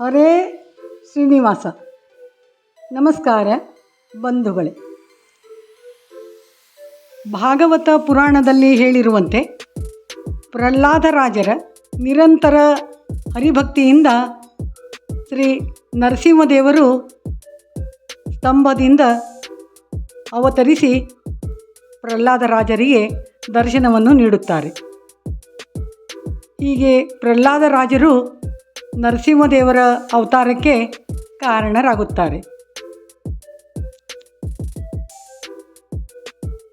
ಹರೇ ಶ್ರೀನಿವಾಸ. ನಮಸ್ಕಾರ ಬಂಧುಗಳೇ. ಭಾಗವತ ಪುರಾಣದಲ್ಲಿ ಹೇಳಿರುವಂತೆ ಪ್ರಹ್ಲಾದರಾಜರ ನಿರಂತರ ಹರಿಭಕ್ತಿಯಿಂದ ಶ್ರೀ ನರಸಿಂಹದೇವರು ಸ್ತಂಭದಿಂದ ಅವತರಿಸಿ ಪ್ರಹ್ಲಾದರಾಜರಿಗೆ ದರ್ಶನವನ್ನು ನೀಡುತ್ತಾರೆ. ಹೀಗೆ ಪ್ರಹ್ಲಾದರಾಜರು ನರಸಿಂಹದೇವರ ಅವತಾರಕ್ಕೆ ಕಾರಣರಾಗುತ್ತಾರೆ.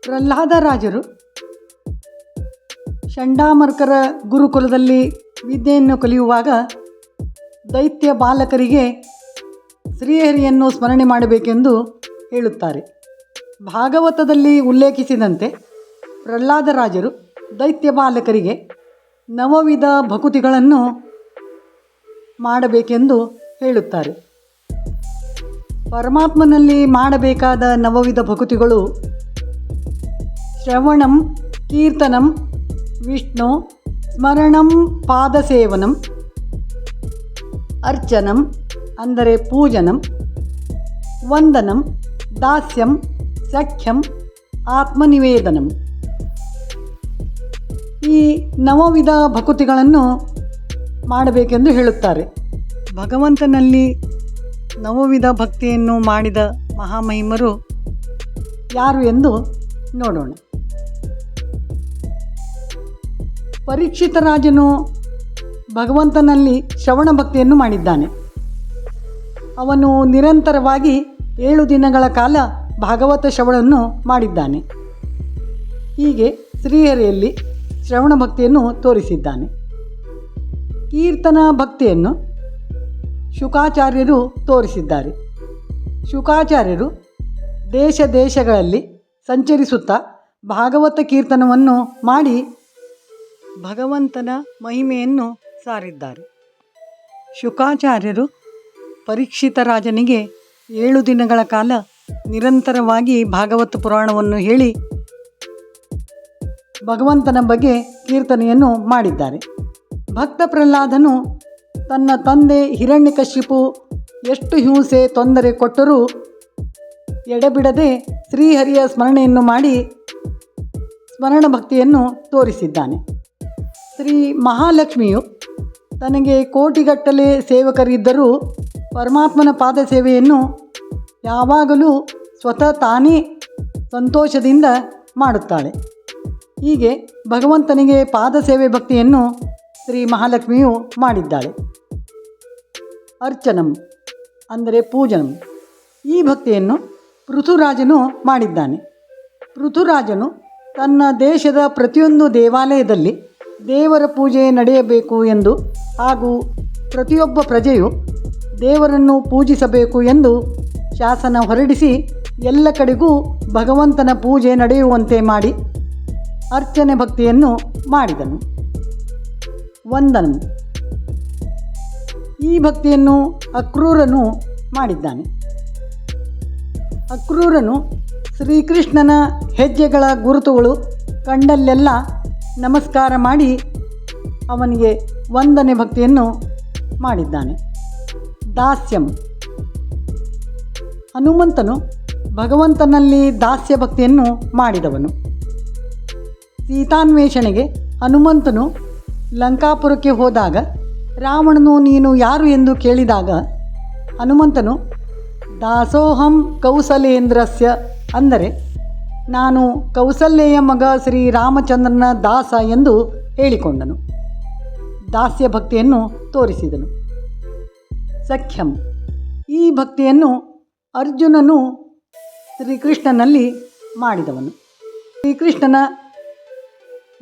ಪ್ರಹ್ಲಾದರಾಜರು ಚಂಡಾಮರ್ಕರ ಗುರುಕುಲದಲ್ಲಿ ವಿದ್ಯೆಯನ್ನು ಕಲಿಯುವಾಗ ದೈತ್ಯ ಬಾಲಕರಿಗೆ ಶ್ರೀಹರಿಯನ್ನು ಸ್ಮರಣೆ ಮಾಡಬೇಕೆಂದು ಹೇಳುತ್ತಾರೆ. ಭಾಗವತದಲ್ಲಿ ಉಲ್ಲೇಖಿಸಿದಂತೆ ಪ್ರಹ್ಲಾದರಾಜರು ದೈತ್ಯ ಬಾಲಕರಿಗೆ ನವವಿಧ ಭಕುತಿಗಳನ್ನು ಮಾಡಬೇಕೆಂದು ಹೇಳುತ್ತಾರೆ. ಪರಮಾತ್ಮನಲ್ಲಿ ಮಾಡಬೇಕಾದ ನವವಿಧ ಭಕುತಿಗಳು ಶ್ರವಣಂ, ಕೀರ್ತನಂ, ವಿಷ್ಣು, ಸ್ಮರಣಂ, ಪಾದಸೇವನಂ, ಅರ್ಚನಂ, ಅಂದರೆ ಪೂಜನಂ, ವಂದನಂ, ದಾಸ್ಯಂ, ಸಖ್ಯಂ, ಆತ್ಮನಿವೇದನಂ. ಈ ನವವಿಧ ಭಕುತಿಗಳನ್ನು ಮಾಡಬೇಕೆಂದು ಹೇಳುತ್ತಾರೆ. ಭಗವಂತನಲ್ಲಿ ನವವಿಧ ಭಕ್ತಿಯನ್ನು ಮಾಡಿದ ಮಹಾಮಹಿಮರು ಯಾರು ಎಂದು ನೋಡೋಣ. ಪರೀಕ್ಷಿತ ರಾಜನು ಭಗವಂತನಲ್ಲಿ ಶ್ರವಣ ಭಕ್ತಿಯನ್ನು ಮಾಡಿದ್ದಾನೆ. ಅವನು ನಿರಂತರವಾಗಿ ಏಳು ದಿನಗಳ ಕಾಲ ಭಾಗವತ ಶ್ರವಣವನ್ನು ಮಾಡಿದ್ದಾನೆ. ಹೀಗೆ ಶ್ರೀಹರಿಯಲ್ಲಿ ಶ್ರವಣ ಭಕ್ತಿಯನ್ನು ತೋರಿಸಿದ್ದಾನೆ. ಕೀರ್ತನ ಭಕ್ತಿಯನ್ನು ಶುಕಾಚಾರ್ಯರು ತೋರಿಸಿದ್ದಾರೆ. ಶುಕಾಚಾರ್ಯರು ದೇಶ ದೇಶಗಳಲ್ಲಿ ಸಂಚರಿಸುತ್ತಾ ಭಾಗವತ ಕೀರ್ತನವನ್ನು ಮಾಡಿ ಭಗವಂತನ ಮಹಿಮೆಯನ್ನು ಸಾರಿದ್ದಾರೆ. ಶುಕಾಚಾರ್ಯರು ಪರೀಕ್ಷಿತ ರಾಜನಿಗೆ ಏಳು ದಿನಗಳ ಕಾಲ ನಿರಂತರವಾಗಿ ಭಾಗವತ ಪುರಾಣವನ್ನು ಹೇಳಿ ಭಗವಂತನ ಬಗ್ಗೆ ಕೀರ್ತನೆಯನ್ನು ಮಾಡಿದ್ದಾರೆ. ಭಕ್ತ ಪ್ರಹ್ಲಾದನು ತನ್ನ ತಂದೆ ಹಿರಣ್ಯಕಶಿಪು ಎಷ್ಟು ಹಿಂಸೆ ತೊಂದರೆ ಕೊಟ್ಟರೂ ಎಡೆಬಿಡದೆ ಶ್ರೀಹರಿಯ ಸ್ಮರಣೆಯನ್ನು ಮಾಡಿ ಸ್ಮರಣ ಭಕ್ತಿಯನ್ನು ತೋರಿಸಿದ್ದಾನೆ. ಶ್ರೀ ಮಹಾಲಕ್ಷ್ಮಿಯು ತನಗೆ ಕೋಟಿಗಟ್ಟಲೆ ಸೇವಕರಿದ್ದರೂ ಪರಮಾತ್ಮನ ಪಾದ ಸೇವೆಯನ್ನು ಯಾವಾಗಲೂ ಸ್ವತಃ ತಾನೇ ಸಂತೋಷದಿಂದ ಮಾಡುತ್ತಾಳೆ. ಹೀಗೆ ಭಗವಂತನಿಗೆ ಪಾದ ಸೇವೆ ಭಕ್ತಿಯನ್ನು ಶ್ರೀ ಮಹಾಲಕ್ಷ್ಮಿಯು ಮಾಡಿದ್ದಾಳೆ. ಅರ್ಚನಂ ಅಂದರೆ ಪೂಜನಂ. ಈ ಭಕ್ತಿಯನ್ನು ಪೃಥುರಾಜನು ಮಾಡಿದ್ದಾನೆ. ಪೃಥುರಾಜನು ತನ್ನ ದೇಶದ ಪ್ರತಿಯೊಂದು ದೇವಾಲಯದಲ್ಲಿ ದೇವರ ಪೂಜೆ ನಡೆಯಬೇಕು ಎಂದು ಹಾಗೂ ಪ್ರತಿಯೊಬ್ಬ ಪ್ರಜೆಯು ದೇವರನ್ನು ಪೂಜಿಸಬೇಕು ಎಂದು ಶಾಸನ ಹೊರಡಿಸಿ ಎಲ್ಲ ಕಡೆಗೂ ಭಗವಂತನ ಪೂಜೆ ನಡೆಯುವಂತೆ ಮಾಡಿ ಅರ್ಚನೆ ಭಕ್ತಿಯನ್ನು ಮಾಡಿದನು. ವಂದನಂ. ಈ ಭಕ್ತಿಯನ್ನು ಅಕ್ರೂರನು ಮಾಡಿದ್ದಾನೆ. ಅಕ್ರೂರನು ಶ್ರೀಕೃಷ್ಣನ ಹೆಜ್ಜೆಗಳ ಗುರುತುಗಳು ಕಂಡಲ್ಲೆಲ್ಲ ನಮಸ್ಕಾರ ಮಾಡಿ ಅವನಿಗೆ ವಂದನೆ ಭಕ್ತಿಯನ್ನು ಮಾಡಿದ್ದಾನೆ. ದಾಸ್ಯಂ. ಹನುಮಂತನು ಭಗವಂತನಲ್ಲಿ ದಾಸ್ಯ ಭಕ್ತಿಯನ್ನು ಮಾಡಿದವನು. ಸೀತಾನ್ವೇಷಣೆಗೆ ಹನುಮಂತನು ಲಂಕಾಪುರಕ್ಕೆ ಹೋದಾಗ, ರಾವಣನು ನೀನು ಯಾರು ಎಂದು ಕೇಳಿದಾಗ, ಹನುಮಂತನು, ದಾಸೋಹಂ ಕೌಸಲೇಂದ್ರಸ್ಯ ಅಂದರೆ, ನಾನು ಕೌಸಲ್ಯೆಯ ಮಗ ಶ್ರೀ ರಾಮಚಂದ್ರನ ದಾಸ ಎಂದು ಹೇಳಿಕೊಂಡನು. ದಾಸ್ಯ ಭಕ್ತಿಯನ್ನು ತೋರಿಸಿದನು. ಸಖ್ಯಂ. ಈ ಭಕ್ತಿಯನ್ನು ಅರ್ಜುನನು ಶ್ರೀಕೃಷ್ಣನಲ್ಲಿ ಮಾಡಿದವನು. ಶ್ರೀಕೃಷ್ಣನ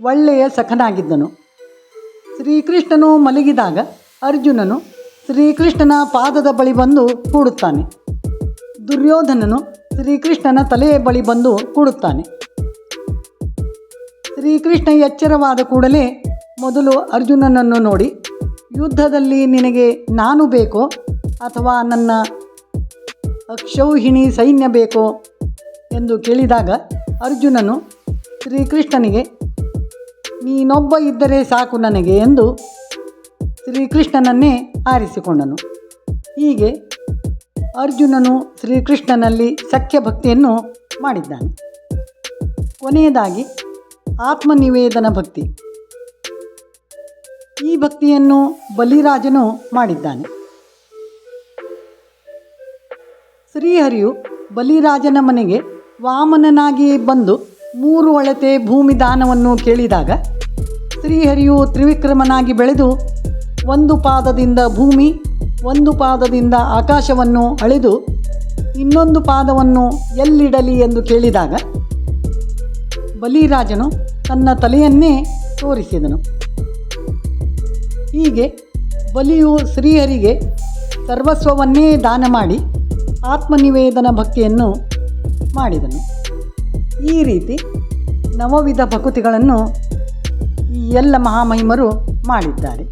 ಒಳ್ಳೆಯ ಸಖನಾಗಿದ್ದನು. ಶ್ರೀಕೃಷ್ಣನು ಮಲಗಿದಾಗ ಅರ್ಜುನನು ಶ್ರೀಕೃಷ್ಣನ ಪಾದದ ಬಳಿ ಬಂದು ಕೂಡುತ್ತಾನೆ. ದುರ್ಯೋಧನನು ಶ್ರೀಕೃಷ್ಣನ ತಲೆಯ ಬಳಿ ಬಂದು ಕೂಡುತ್ತಾನೆ. ಶ್ರೀಕೃಷ್ಣ ಎಚ್ಚರವಾದ ಕೂಡಲೇ ಮೊದಲು ಅರ್ಜುನನನ್ನು ನೋಡಿ, ಯುದ್ಧದಲ್ಲಿ ನಿನಗೆ ನಾನು ಬೇಕೋ ಅಥವಾ ನನ್ನ ಅಕ್ಷೌಹಿಣಿ ಸೈನ್ಯ ಬೇಕೋ? ಎಂದು ಕೇಳಿದಾಗ ಅರ್ಜುನನು ಶ್ರೀಕೃಷ್ಣನಿಗೆ ನೀನೊಬ್ಬ ಇದ್ದರೆ ಸಾಕು ನನಗೆ ಎಂದು ಶ್ರೀಕೃಷ್ಣನನ್ನೇ ಆರಿಸಿಕೊಂಡನು. ಹೀಗೆ ಅರ್ಜುನನು ಶ್ರೀಕೃಷ್ಣನಲ್ಲಿ ಸಖ್ಯ ಭಕ್ತಿಯನ್ನು ಮಾಡಿದ್ದಾನೆ. ಕೊನೆಯದಾಗಿ ಆತ್ಮನಿವೇದನ ಭಕ್ತಿ. ಈ ಭಕ್ತಿಯನ್ನು ಬಲಿರಾಜನು ಮಾಡಿದ್ದಾನೆ. ಶ್ರೀಹರಿಯು ಬಲಿರಾಜನ ಮನೆಗೆ ವಾಮನನಾಗಿ ಬಂದು ಮೂರು ಅಳತೆ ಭೂಮಿ ದಾನವನ್ನು ಕೇಳಿದಾಗ ಶ್ರೀಹರಿಯು ತ್ರಿವಿಕ್ರಮನಾಗಿ ಬೆಳೆದು ಒಂದು ಪಾದದಿಂದ ಭೂಮಿ, ಒಂದು ಪಾದದಿಂದ ಆಕಾಶವನ್ನು ಅಳೆದು ಇನ್ನೊಂದು ಪಾದವನ್ನು ಎಲ್ಲಿಡಲಿ ಎಂದು ಕೇಳಿದಾಗ ಬಲಿರಾಜನು ತನ್ನ ತಲೆಯನ್ನೇ ತೋರಿಸಿದನು. ಹೀಗೆ ಬಲಿಯು ಶ್ರೀಹರಿಗೆ ಸರ್ವಸ್ವವನ್ನೇ ದಾನ ಮಾಡಿ ಆತ್ಮನಿವೇದನ ಭಕ್ತಿಯನ್ನು ಮಾಡಿದನು. ಈ ರೀತಿ ನವವಿಧ ಭಕುತಿಗಳನ್ನು ಎಲ್ಲ ಮಹಾಮಹಿಮರು ಮಾಡಿದ್ದಾರೆ.